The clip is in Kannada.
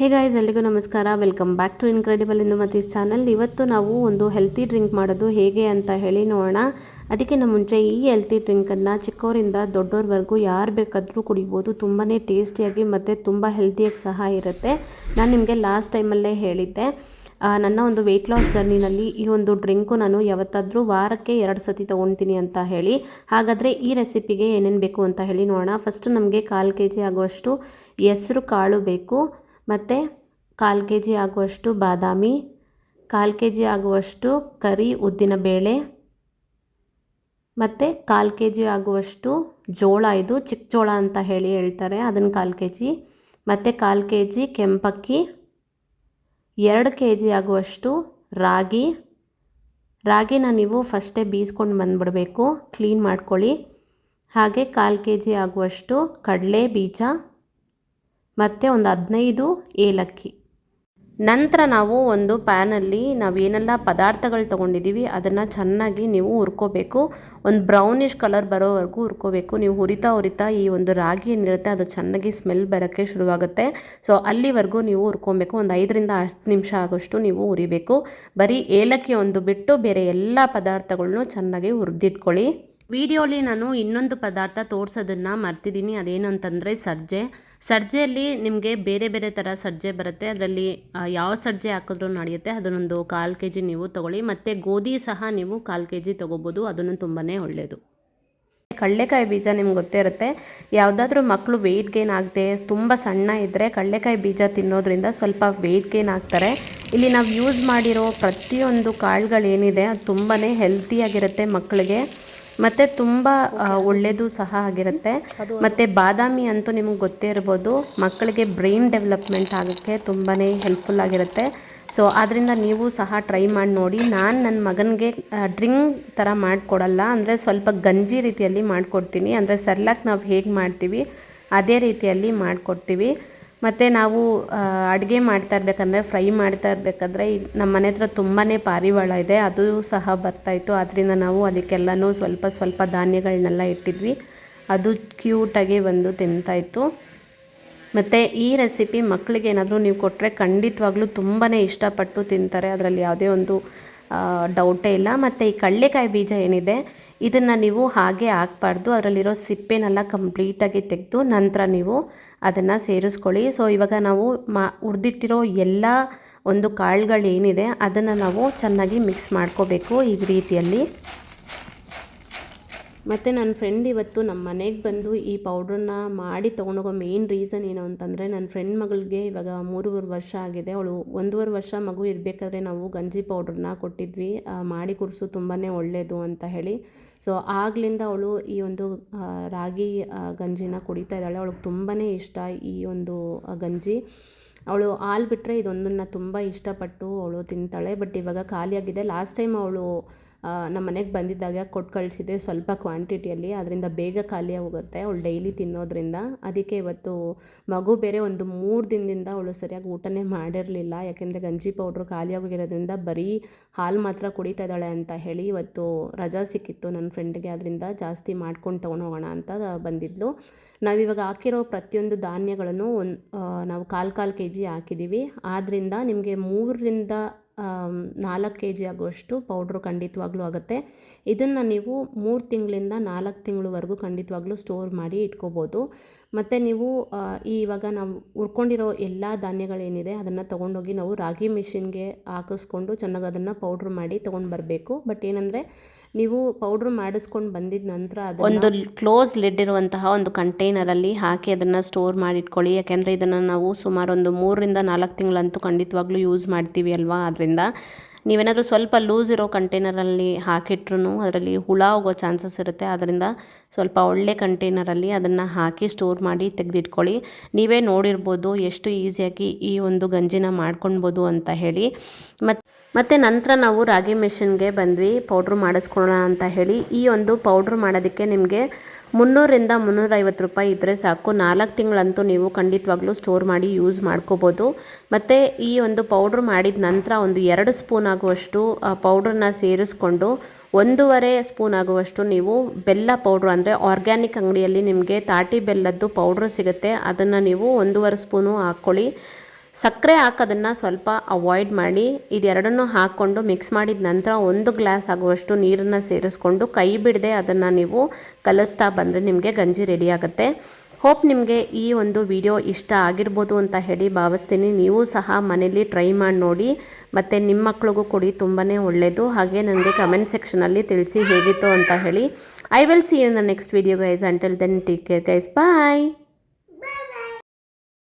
ಹೇ ಗಾಯ್ಸ್ ಎಲ್ರಿಗೂ ನಮಸ್ಕಾರ. ವೆಲ್ಕಮ್ ಬ್ಯಾಕ್ ಟು ಇನ್ಕ್ರೆಡಿಬಲ್ ಇಂದು ಮತೀಸ್ ಚಾನಲ್ ಇವತ್ತು ನಾವು ಒಂದು ಹೆಲ್ತಿ ಡ್ರಿಂಕ್ ಮಾಡೋದು ಹೇಗೆ ಅಂತ ಹೇಳಿ ನೋಡೋಣ. ಅದಕ್ಕಿಂತ ಮುಂಚೆ ಈ ಹೆಲ್ತಿ ಡ್ರಿಂಕನ್ನು ಚಿಕ್ಕವರಿಂದ ದೊಡ್ಡವ್ರವರೆಗೂ ಯಾರು ಬೇಕಾದರೂ ಕುಡಿಬೋದು. ತುಂಬಾ ಟೇಸ್ಟಿಯಾಗಿ ಮತ್ತು ತುಂಬ ಹೆಲ್ತಿಯಾಗಿ ಸಹ ಇರುತ್ತೆ. ನಾನು ನಿಮಗೆ ಲಾಸ್ಟ್ ಟೈಮಲ್ಲೇ ಹೇಳಿದ್ದೆ. ನನ್ನ ಒಂದು ವೆಯ್ಟ್ ಲಾಸ್ ಜರ್ನಿನಲ್ಲಿ ಈ ಒಂದು ಡ್ರಿಂಕು ನಾನು ಯಾವತ್ತಾದರೂ ವಾರಕ್ಕೆ ಎರಡು ಸತಿ ತೊಗೊಳ್ತೀನಿ ಅಂತ ಹೇಳಿ. ಹಾಗಾದರೆ ಈ ರೆಸಿಪಿಗೆ ಏನೇನು ಬೇಕು ಅಂತ ಹೇಳಿ ನೋಡೋಣ. ಫಸ್ಟ್ ನಮಗೆ ಕಾಲು ಕೆ ಜಿ ಆಗುವಷ್ಟು ಹೆಸರು ಕಾಳು ಬೇಕು. ಮತ್ತು ಕಾಲು ಕೆ ಜಿ ಆಗುವಷ್ಟು ಬಾದಾಮಿ, ಕಾಲು ಕೆ ಜಿ ಆಗುವಷ್ಟು ಕರಿ ಉದ್ದಿನ ಬೇಳೆ, ಮತ್ತು ಕಾಲು ಕೆ ಜಿ ಆಗುವಷ್ಟು ಜೋಳ, ಇದು ಚಿಕ್ಕ ಜೋಳ ಅಂತ ಹೇಳಿ ಹೇಳ್ತಾರೆ, ಅದನ್ನು ಕಾಲು ಕೆ ಜಿ ಮತ್ತು ಕಾಲು ಕೆ ಜಿ ಕೆಂಪಕ್ಕಿ, ಎರಡು ಕೆ ಜಿ ಆಗುವಷ್ಟು ರಾಗಿ. ರಾಗಿನ ನೀವು ಫಸ್ಟೇ ಬೀಸ್ಕೊಂಡು ಬಂದುಬಿಡಬೇಕು, ಕ್ಲೀನ್ ಮಾಡ್ಕೊಳ್ಳಿ. ಹಾಗೆ ಕಾಲು ಕೆ ಜಿ ಆಗುವಷ್ಟು ಕಡಲೆ ಬೀಜ ಮತ್ತು ಒಂದು ಹದಿನೈದು ಏಲಕ್ಕಿ. ನಂತರ ನಾವು ಒಂದು ಪ್ಯಾನಲ್ಲಿ ನಾವು ಏನೆಲ್ಲ ಪದಾರ್ಥಗಳು ತೊಗೊಂಡಿದ್ದೀವಿ ಅದನ್ನು ಚೆನ್ನಾಗಿ ನೀವು ಹುರ್ಕೋಬೇಕು. ಒಂದು ಬ್ರೌನಿಷ್ ಕಲರ್ ಬರೋವರೆಗೂ ಹುರ್ಕೋಬೇಕು. ನೀವು ಹುರಿತಾ ಹುರಿತಾ ಈ ಒಂದು ರಾಗಿ ಏನಿರುತ್ತೆ, ಅದು ಚೆನ್ನಾಗಿ ಸ್ಮೆಲ್ ಬರೋಕ್ಕೆ ಶುರುವಾಗುತ್ತೆ. ಸೊ, ಅಲ್ಲಿವರೆಗೂ ನೀವು ಹುರ್ಕೊಬೇಕು. ಒಂದು ಐದರಿಂದ ಹತ್ತು ನಿಮಿಷ ಆಗೋಷ್ಟು ನೀವು ಹುರಿಬೇಕು. ಬರೀ ಏಲಕ್ಕಿ ಒಂದು ಬಿಟ್ಟು ಬೇರೆ ಎಲ್ಲ ಪದಾರ್ಥಗಳ್ನು ಚೆನ್ನಾಗಿ ಹುರಿದಿಟ್ಕೊಳ್ಳಿ. ವಿಡಿಯೋಲಿ ನಾನು ಇನ್ನೊಂದು ಪದಾರ್ಥ ತೋರಿಸೋದನ್ನು ಮರ್ತಿದ್ದೀನಿ ಅದೇನು ಅಂತಂದರೆ ಸಜ್ಜೆ. ಸಜ್ಜೆಯಲ್ಲಿ ನಿಮಗೆ ಬೇರೆ ಬೇರೆ ಥರ ಸಜ್ಜೆ ಬರುತ್ತೆ. ಅದರಲ್ಲಿ ಯಾವ ಸಜ್ಜೆ ಹಾಕಿದ್ರೂ ನಡೆಯುತ್ತೆ, ಅದನ್ನೊಂದು ಕಾಲು ಕೆ ಜಿ ನೀವು ತೊಗೊಳ್ಳಿ. ಮತ್ತು ಗೋಧಿ ಸಹ ನೀವು ಕಾಲು ಕೆ ಜಿ ತೊಗೋಬೋದು, ಅದನ್ನು ತುಂಬಾ ಒಳ್ಳೆಯದು ಕಡಲೆಕಾಯಿ ಬೀಜ ನಿಮ್ಗೆ ಗೊತ್ತೇ ಇರುತ್ತೆ. ಯಾವುದಾದ್ರೂ ಮಕ್ಕಳು ವೆಯ್ಟ್ ಗೇನ್ ಆಗದೆ ತುಂಬ ಸಣ್ಣ ಇದ್ದರೆ ಕಡಲೆಕಾಯಿ ಬೀಜ ತಿನ್ನೋದ್ರಿಂದ ಸ್ವಲ್ಪ ವೆಯ್ಟ್ ಗೇನ್ ಆಗ್ತಾರೆ. ಇಲ್ಲಿ ನಾವು ಯೂಸ್ ಮಾಡಿರೋ ಪ್ರತಿಯೊಂದು ಕಾಳುಗಳೇನಿದೆ, ಅದು ತುಂಬಾ ಹೆಲ್ತಿಯಾಗಿರುತ್ತೆ ಮಕ್ಕಳಿಗೆ ಮತ್ತು ತುಂಬ ಒಳ್ಳೇದು ಒಳ್ಳೆಯದು ಸಹ ಆಗಿರುತ್ತೆ. ಮತ್ತು ಬಾದಾಮಿ ಅಂತೂ ನಿಮಗೆ ಗೊತ್ತೇ ಇರ್ಬೋದು. ಮಕ್ಕಳಿಗೆ ಬ್ರೈನ್ ಡೆವಲಪ್ಮೆಂಟ್ ಆಗೋಕ್ಕೆ ತುಂಬಾ ಹೆಲ್ಪ್ಫುಲ್ ಆಗಿರುತ್ತೆ. ಸೊ ಆದ್ದರಿಂದ ನೀವು ಸಹ ಟ್ರೈ ಮಾಡಿ ನೋಡಿ. ನಾನು ನನ್ನ ಮಗನಿಗೆ ಡ್ರಿಂಕ್ ಥರ ಮಾಡಿಕೊಡಲ್ಲ. ಅಂದರೆ ಸ್ವಲ್ಪ ಗಂಜಿ ರೀತಿಯಲ್ಲಿ ಮಾಡಿಕೊಡ್ತೀನಿ. ಅಂದರೆ ಸರ್ಲಾಕ್ ನಾವು ಹೇಗೆ ಮಾಡ್ತೀವಿ ಅದೇ ರೀತಿಯಲ್ಲಿ ಮಾಡಿಕೊಡ್ತೀವಿ. ಮತ್ತು ನಾವು ಅಡುಗೆ ಮಾಡ್ತಾ ಇರಬೇಕಂದ್ರೆ, ಫ್ರೈ ಮಾಡ್ತಾ ಇರಬೇಕಾದ್ರೆ ನಮ್ಮ ಮನೆ ಹತ್ರ ತುಂಬಾ ಪಾರಿವಾಳ ಇದೆ. ಅದು ಸಹ ಬರ್ತಾಯಿತ್ತು ಅದರಿಂದ ನಾವು ಅದಕ್ಕೆಲ್ಲನೂ ಸ್ವಲ್ಪ ಸ್ವಲ್ಪ ಧಾನ್ಯಗಳನ್ನೆಲ್ಲ ಇಟ್ಟಿದ್ವಿ. ಅದು ಕ್ಯೂಟಾಗಿ ಬಂದು ತಿಂತಾಯಿತ್ತು ಮತ್ತು ಈ ರೆಸಿಪಿ ಮಕ್ಕಳಿಗೆ ಏನಾದರೂ ನೀವು ಕೊಟ್ಟರೆ ಖಂಡಿತವಾಗ್ಲೂ ತುಂಬಾ ಇಷ್ಟಪಟ್ಟು ತಿಂತಾರೆ. ಅದರಲ್ಲಿ ಯಾವುದೇ ಒಂದು ಡೌಟೇ ಇಲ್ಲ. ಮತ್ತು ಈ ಕಡಲೆಕಾಯಿ ಬೀಜ ಏನಿದೆ, ಇದನ್ನು ನೀವು ಹಾಗೆ ಹಾಕ್ಬಾರ್ದು. ಅದರಲ್ಲಿರೋ ಸಿಪ್ಪೆನೆಲ್ಲ ಕಂಪ್ಲೀಟಾಗಿ ತೆಗೆದು ನಂತರ ನೀವು ಅದನ್ನು ಸೇರಿಸ್ಕೊಳ್ಳಿ. ಸೊ ಇವಾಗ ನಾವು ಮಾ ಹುರಿದಿಟ್ಟಿರೋ ಎಲ್ಲ ಒಂದು ಕಾಳುಗಳೇನಿದೆ ಅದನ್ನು ನಾವು ಚೆನ್ನಾಗಿ ಮಿಕ್ಸ್ ಮಾಡ್ಕೋಬೇಕು ಈ ರೀತಿಯಲ್ಲಿ. ಮತ್ತು ನನ್ನ ಫ್ರೆಂಡ್ ಇವತ್ತು ನಮ್ಮ ಮನೆಗೆ ಬಂದು ಈ ಪೌಡ್ರನ್ನ ಮಾಡಿ ತೊಗೊಂಡೋಗೋ ಮೇನ್ ರೀಸನ್ ಏನು ಅಂತಂದರೆ ನನ್ನ ಫ್ರೆಂಡ್ ಮಗಳಿಗೆ ಇವಾಗ ಮೂರುವರೆ ವರ್ಷ ಆಗಿದೆ. ಅವಳು ಒಂದೂವರೆ ವರ್ಷ ಮಗು ಇರಬೇಕಾದ್ರೆ ನಾವು ಗಂಜಿ ಪೌಡ್ರನ್ನ ಕೊಟ್ಟಿದ್ವಿ. ಮಾಡಿ ಕುಡಿಸು ತುಂಬಾ ಒಳ್ಳೆಯದು ಅಂತ ಹೇಳಿ. ಸೊ ಆಗಲಿಂದ ಅವಳು ಈ ಒಂದು ರಾಗಿ ಗಂಜಿನ ಕುಡಿತಾ ಇದ್ದಾಳೆ. ಅವಳಿಗೆ ತುಂಬಾ ಇಷ್ಟ ಈ ಒಂದು ಗಂಜಿ. ಅವಳು ಹಾಲು ಬಿಟ್ಟರೆ ಇದೊಂದನ್ನು ತುಂಬ ಇಷ್ಟಪಟ್ಟು ಅವಳು ತಿಂತಾಳೆ. ಬಟ್ ಇವಾಗ ಖಾಲಿಯಾಗಿದೆ. ಲಾಸ್ಟ್ ಟೈಮ್ ಅವಳು ನಮ್ಮ ಮನೆಗೆ ಬಂದಿದ್ದಾಗ ಕೊಟ್ಟು ಕಳಿಸಿದೆ ಸ್ವಲ್ಪ ಕ್ವಾಂಟಿಟಿಯಲ್ಲಿ ಅದರಿಂದ ಬೇಗ ಖಾಲಿ ಹೋಗುತ್ತೆ ಅವಳು ಡೈಲಿ ತಿನ್ನೋದ್ರಿಂದ. ಅದಕ್ಕೆ ಇವತ್ತು ಮಗು ಬೇರೆ ಒಂದು ಮೂರು ದಿನದಿಂದ ಅವಳು ಸರಿಯಾಗಿ ಊಟನೇ ಮಾಡಿರಲಿಲ್ಲ. ಯಾಕೆಂದರೆ ಗಂಜಿ ಪೌಡ್ರು ಖಾಲಿ ಆಗೋಗಿರೋದ್ರಿಂದ ಬರೀ ಹಾಲು ಮಾತ್ರ ಕುಡಿತಾ ಇದ್ದಾಳೆ ಅಂತ ಹೇಳಿ ಇವತ್ತು ರಜಾ ಸಿಕ್ಕಿತ್ತು ನನ್ನ ಫ್ರೆಂಡ್ಗೆ ಅದರಿಂದ ಜಾಸ್ತಿ ಮಾಡ್ಕೊಂಡು ತೊಗೊಂಡು ಹೋಗೋಣ ಅಂತ ಬಂದಿದ್ಲು. ನಾವಿವಾಗ ಹಾಕಿರೋ ಪ್ರತಿಯೊಂದು ಧಾನ್ಯಗಳನ್ನು ಒಂದು ನಾವು ಕಾಲು ಕಾಲು ಕೆ ಜಿ ಹಾಕಿದ್ದೀವಿ ಆದ್ದರಿಂದ ನಿಮಗೆ ಮೂರರಿಂದ ನಾಲ್ಕು ಕೆ ಜಿ ಆಗುವಷ್ಟು ಪೌಡ್ರು ಖಂಡಿತವಾಗ್ಲೂ ಆಗುತ್ತೆ. ಇದನ್ನು ನೀವು ಮೂರು ತಿಂಗಳಿಂದ ನಾಲ್ಕು ತಿಂಗಳವರೆಗೂ ಖಂಡಿತವಾಗ್ಲೂ ಸ್ಟೋರ್ ಮಾಡಿ ಇಟ್ಕೋಬೋದು. ಮತ್ತು ನೀವು ಇವಾಗ ನಾವು ಹುರ್ಕೊಂಡಿರೋ ಎಲ್ಲ ಧಾನ್ಯಗಳೇನಿದೆ ಅದನ್ನು ತೊಗೊಂಡೋಗಿ ನಾವು ರಾಗಿ ಮಿಷಿನ್ಗೆ ಹಾಕಿಸ್ಕೊಂಡು ಚೆನ್ನಾಗಿ ಅದನ್ನು ಪೌಡ್ರ್ ಮಾಡಿ ತೊಗೊಂಡು ಬರಬೇಕು. ಬಟ್ ಏನಂದರೆ ನೀವು ಪೌಡ್ರ್ ಮಾಡಿಸ್ಕೊಂಡು ಬಂದಿದ ನಂತರ ಒಂದು ಕ್ಲೋಸ್ ಲಿಡ್ ಇರುವಂತಹ ಒಂದು ಕಂಟೈನರಲ್ಲಿ ಹಾಕಿ ಅದನ್ನು ಸ್ಟೋರ್ ಮಾಡಿಟ್ಕೊಳ್ಳಿ. ಯಾಕೆಂದರೆ ಇದನ್ನು ನಾವು ಸುಮಾರು ಒಂದು ಮೂರರಿಂದ ನಾಲ್ಕು ತಿಂಗಳಂತೂ ಖಂಡಿತವಾಗ್ಲೂ ಯೂಸ್ ಮಾಡ್ತೀವಿ ಅಲ್ವಾ? ಅದರಿಂದ ನೀವೇನಾದರೂ ಸ್ವಲ್ಪ ಲೂಸ್ ಇರೋ ಕಂಟೈನರಲ್ಲಿ ಹಾಕಿಟ್ರು ಅದರಲ್ಲಿ ಹುಳ ಹೋಗೋ ಚಾನ್ಸಸ್ ಇರುತ್ತೆ. ಅದರಿಂದ ಸ್ವಲ್ಪ ಒಳ್ಳೆ ಕಂಟೈನರಲ್ಲಿ ಅದನ್ನು ಹಾಕಿ ಸ್ಟೋರ್ ಮಾಡಿ ತೆಗೆದಿಟ್ಕೊಳ್ಳಿ. ನೀವೇ ನೋಡಿರ್ಬೋದು ಎಷ್ಟು ಈಸಿಯಾಗಿ ಈ ಒಂದು ಗಂಜಿನ ಮಾಡ್ಕೊಳ್ಬೋದು ಅಂತ ಹೇಳಿ. ಮತ್ತು ಮತ್ತು ನಂತರ ನಾವು ರಾಗಿ ಮಿಷಿನ್ಗೆ ಬಂದ್ವಿ. ಪೌಡ್ರ್ ಮಾಡಿಸ್ಕೊಳ್ಳೋಣ ಅಂತ ಹೇಳಿ. ಈ ಒಂದು ಪೌಡ್ರ್ ಮಾಡೋದಕ್ಕೆ ನಿಮಗೆ ಮುನ್ನೂರಿಂದ ಮುನ್ನೂರೈವತ್ತು ರೂಪಾಯಿ ಇದ್ದರೆ ಸಾಕು. ನಾಲ್ಕು ತಿಂಗಳಂತೂ ನೀವು ಖಂಡಿತವಾಗ್ಲೂ ಸ್ಟೋರ್ ಮಾಡಿ ಯೂಸ್ ಮಾಡ್ಕೋಬೋದು. ಮತ್ತು ಈ ಒಂದು ಪೌಡ್ರ್ ಮಾಡಿದ ನಂತರ ಒಂದು ಎರಡು ಸ್ಪೂನ್ ಆಗುವಷ್ಟು ಪೌಡ್ರನ್ನ ಸೇರಿಸ್ಕೊಂಡು ಒಂದೂವರೆ ಸ್ಪೂನ್ ಆಗುವಷ್ಟು ನೀವು ಬೆಲ್ಲ ಪೌಡ್ರ್ ಅಂದರೆ ಆರ್ಗ್ಯಾನಿಕ್ ಅಂಗಡಿಯಲ್ಲಿ ನಿಮಗೆ ತಾಟಿ ಬೆಲ್ಲದ್ದು ಪೌಡ್ರ್ ಸಿಗುತ್ತೆ. ಅದನ್ನು ನೀವು ಒಂದೂವರೆ ಸ್ಪೂನು ಹಾಕ್ಕೊಳ್ಳಿ. ಸಕ್ಕರೆ ಹಾಕೋದನ್ನು ಸ್ವಲ್ಪ ಅವಾಯ್ಡ್ ಮಾಡಿ, ಇದೆರಡನ್ನೂ ಹಾಕ್ಕೊಂಡು ಮಿಕ್ಸ್ ಮಾಡಿದ ನಂತರ ಒಂದು ಗ್ಲಾಸ್ ಆಗುವಷ್ಟು ನೀರನ್ನು ಸೇರಿಸ್ಕೊಂಡು ಕೈ ಬಿಡದೆ ಅದನ್ನು ನೀವು ಕಲಿಸ್ತಾ ಬಂದರೆ ನಿಮಗೆ ಗಂಜಿ ರೆಡಿ ಆಗುತ್ತೆ. ಹೋಪ್ ನಿಮಗೆ ಈ ಒಂದು ವಿಡಿಯೋ ಇಷ್ಟ ಆಗಿರ್ಬೋದು ಅಂತ ಹೇಳಿ ಭಾವಿಸ್ತೀನಿ. ನೀವು ಸಹ ಮನೇಲಿ ಟ್ರೈ ಮಾಡಿ ನೋಡಿ, ಮತ್ತು ನಿಮ್ಮ ಮಕ್ಳಿಗೂ ಕೊಡಿ ತುಂಬಾ ಒಳ್ಳೆಯದು ಹಾಗೆ ನನಗೆ ಕಮೆಂಟ್ ಸೆಕ್ಷನಲ್ಲಿ ತಿಳಿಸಿ ಹೇಗಿತ್ತು ಅಂತ ಹೇಳಿ. I will see you in next video guys until then take care guys bye